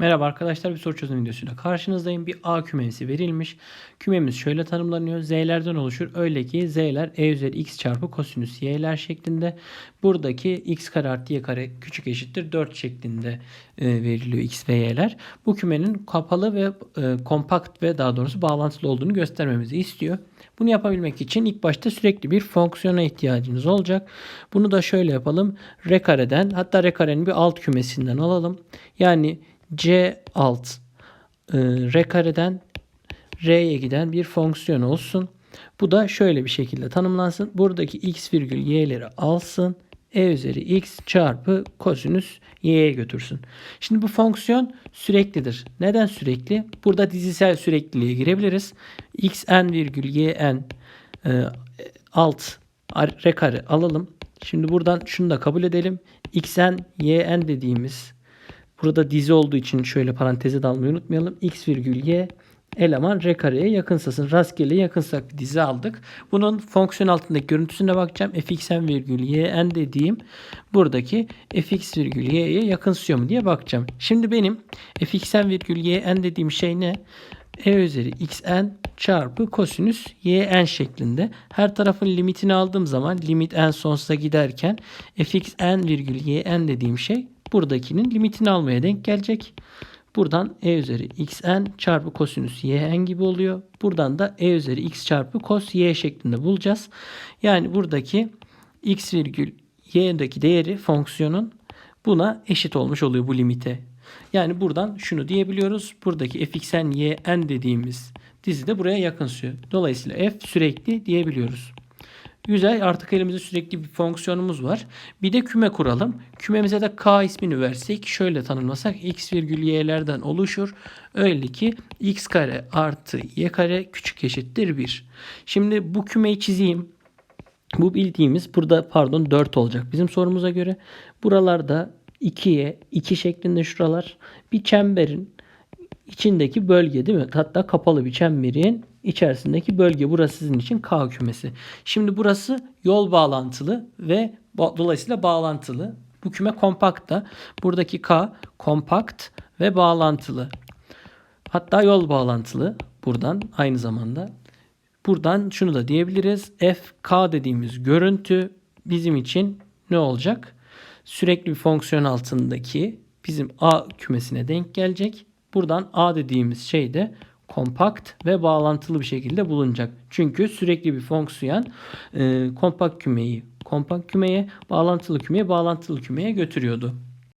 Merhaba arkadaşlar bir soru çözüm videosuyla karşınızdayım. Bir A kümesi verilmiş. Kümemiz şöyle tanımlanıyor. Z'lerden oluşur. Öyle ki Z'ler E üzeri X çarpı kosinüs Y'ler şeklinde. Buradaki X kare artı Y kare küçük eşittir 4 şeklinde e, veriliyor X ve Y'ler. Bu kümenin kapalı ve e, kompakt ve daha doğrusu bağlantılı olduğunu göstermemizi istiyor. Bunu yapabilmek için ilk başta sürekli bir fonksiyona ihtiyacınız olacak. Bunu da şöyle yapalım. R kareden hatta R karenin bir alt kümesinden alalım. Yani C alt e, R kareden R'ye giden bir fonksiyon olsun. Bu da şöyle bir şekilde tanımlansın. Buradaki x virgül y'leri alsın. E üzeri x çarpı kosinüs y'ye götürsün. Şimdi bu fonksiyon süreklidir. Neden sürekli? Burada dizisel sürekliliğe girebiliriz. x n virgül y n e, alt r kare alalım. Şimdi buradan şunu da kabul edelim. x n y n dediğimiz Burada dizi olduğu için şöyle paranteze dalmayı unutmayalım. x virgül y eleman r kareye yakınsasın. Rastgele yakınsak bir dizi aldık. Bunun fonksiyon altındaki görüntüsüne bakacağım. fxn virgül yn dediğim buradaki fx virgül y'ye yakınsıyor mu diye bakacağım. Şimdi benim fxn virgül yn dediğim şey ne? e üzeri xn çarpı kosinüs yn şeklinde. Her tarafın limitini aldığım zaman limit n sonsuza giderken fxn virgül yn dediğim şey buradakinin limitini almaya denk gelecek. Buradan e üzeri xn çarpı kosinüs yn gibi oluyor. Buradan da e üzeri x çarpı cos y şeklinde bulacağız. Yani buradaki x virgül y'deki değeri fonksiyonun buna eşit olmuş oluyor bu limite. Yani buradan şunu diyebiliyoruz. Buradaki fxn yn dediğimiz dizi de buraya yakınsıyor. Dolayısıyla f sürekli diyebiliyoruz. Güzel artık elimizde sürekli bir fonksiyonumuz var. Bir de küme kuralım. Kümemize de k ismini versek şöyle tanımlasak x virgül y'lerden oluşur. Öyle ki x kare artı y kare küçük eşittir 1. Şimdi bu kümeyi çizeyim. Bu bildiğimiz burada pardon 4 olacak bizim sorumuza göre. Buralarda 2'ye 2 şeklinde şuralar bir çemberin içindeki bölge değil mi? Hatta kapalı bir çemberin içerisindeki bölge burası sizin için K kümesi. Şimdi burası yol bağlantılı ve dolayısıyla bağlantılı. Bu küme kompakt da. Buradaki K kompakt ve bağlantılı. Hatta yol bağlantılı buradan aynı zamanda. Buradan şunu da diyebiliriz. FK dediğimiz görüntü bizim için ne olacak? Sürekli bir fonksiyon altındaki bizim A kümesine denk gelecek. Buradan A dediğimiz şey de kompakt ve bağlantılı bir şekilde bulunacak. Çünkü sürekli bir fonksiyon e, kompakt kümeyi kompakt kümeye, bağlantılı kümeye, bağlantılı kümeye götürüyordu.